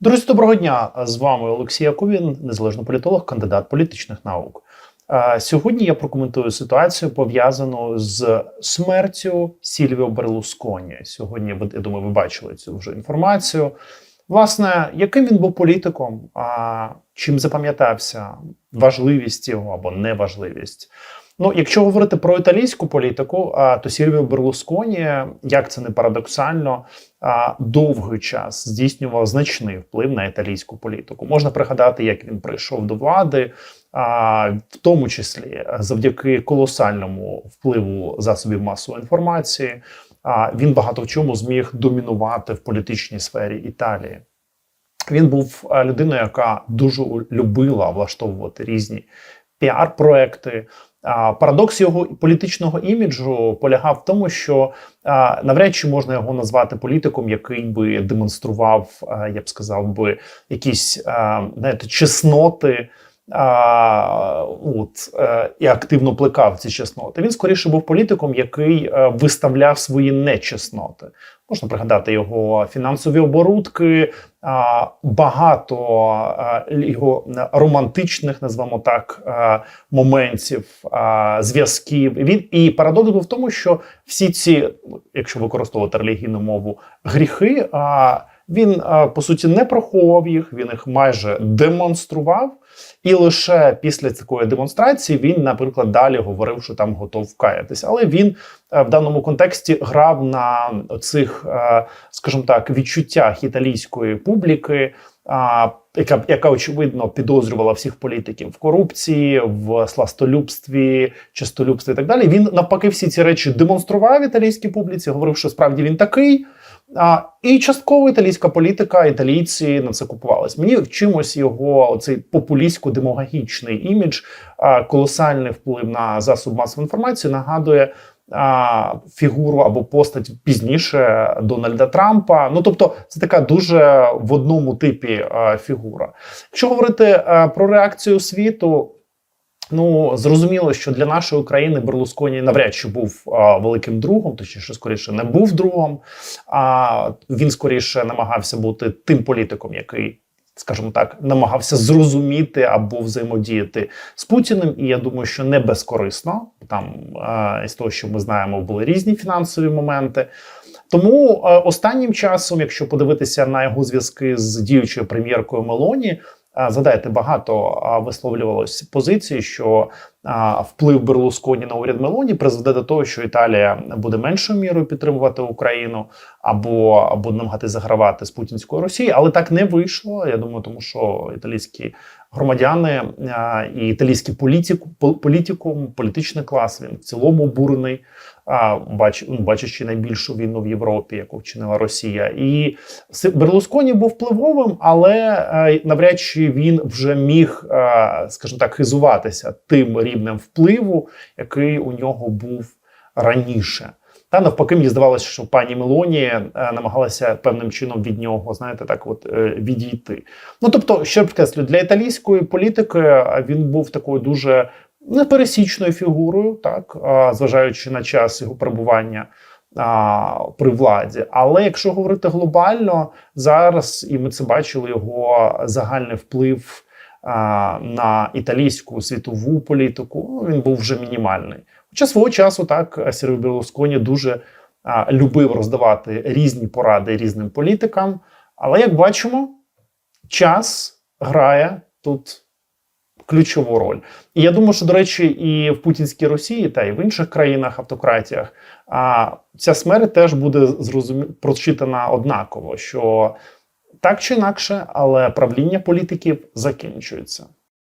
Друзі, доброго дня! З вами Олексій Яковін, незалежний політолог, кандидат політичних наук. Сьогодні я прокоментую ситуацію пов'язану з смертю Сільвіо Берлусконі. Сьогодні я думаю, ви бачили цю вже інформацію. Власне, яким він був політиком, а чим запам'ятався важливість його або неважливість. Ну, якщо говорити про італійську політику, то Сільвіо Берлусконі, як це не парадоксально, довгий час здійснював значний вплив на італійську політику. Можна пригадати, як він прийшов до влади, в тому числі завдяки колосальному впливу засобів масової інформації. Він багато в чому зміг домінувати в політичній сфері Італії. Він був людиною, яка дуже любила влаштовувати різні піар-проекти. Парадокс його політичного іміджу полягав в тому, що навряд чи можна його назвати політиком, який би демонстрував, я б сказав би, якісь знаєте, чесноти. А, е, і активно плекав ці чесноти. Він скоріше був політиком, який е, виставляв свої нечесноти. Можна пригадати його фінансові оборудки, багато його романтичних, назвемо так, моментів, зв'язків. Він і парадокс був в тому, що всі ці, якщо використовувати релігійну мову, гріхи. Він по суті не приховував їх, він їх майже демонстрував, і лише після такої демонстрації він, наприклад, далі говорив, що там готов каятися. Але він в даному контексті грав на цих, скажімо так, відчуттях італійської публіки. Яка яка очевидно підозрювала всіх політиків в корупції, в сластолюбстві, чистолюбстві і так далі. Він навпаки всі ці речі демонстрував італійській публіці, говорив, що справді він такий. А, І частково італійська політика, італійці на це купувались. Мені в чимось його оцей популістсько-демагогічний імідж, а, колосальний вплив на засоб масової інформації нагадує а, фігуру або постать пізніше Дональда Трампа. Ну тобто, це така дуже в одному типі а, фігура. Якщо говорити а, про реакцію світу. Ну зрозуміло, що для нашої України Берлусконі навряд чи був а, великим другом, точніше, скоріше не був другом. А він скоріше намагався бути тим політиком, який, скажімо так, намагався зрозуміти або взаємодіяти з Путіним. І я думаю, що не безкорисно. Там а, із того, що ми знаємо, були різні фінансові моменти. Тому а, останнім часом, якщо подивитися на його зв'язки з діючою прем'єркою Мелоні. Згадайте, багато висловлювалось позиції, що вплив Берлусконі на уряд Мелоні призведе до того, що Італія буде меншою мірою підтримувати Україну або буде намагатися загравати з путінською Росією, але так не вийшло. Я думаю, тому що італійські громадяни і італійський політику, політикум, політичний клас він в цілому обурений. Бач, бачачи найбільшу війну в Європі, яку вчинила Росія, і Берлусконі був впливовим, але навряд чи він вже міг, скажімо так, хизуватися тим рівнем впливу, який у нього був раніше. Та навпаки, мені здавалося, що пані Мелоні намагалася певним чином від нього, знаєте, так от е, відійти. Ну тобто, що б для італійської політики він був такою дуже непересічною фігурою, так зважаючи на час його перебування а, при владі. Але якщо говорити глобально, зараз і ми це бачили, його загальний вплив а, на італійську світову політику, ну, він був вже мінімальний. Хоча свого часу так Сергій Берлусконі дуже а, любив роздавати різні поради різним політикам. Але як бачимо, час грає тут ключову роль. І я думаю, що, до речі, і в Путінській Росії та і в інших країнах автократіях а ця смерть теж буде зрозумі... прочитана однаково, що так чи інакше, але правління політиків закінчується.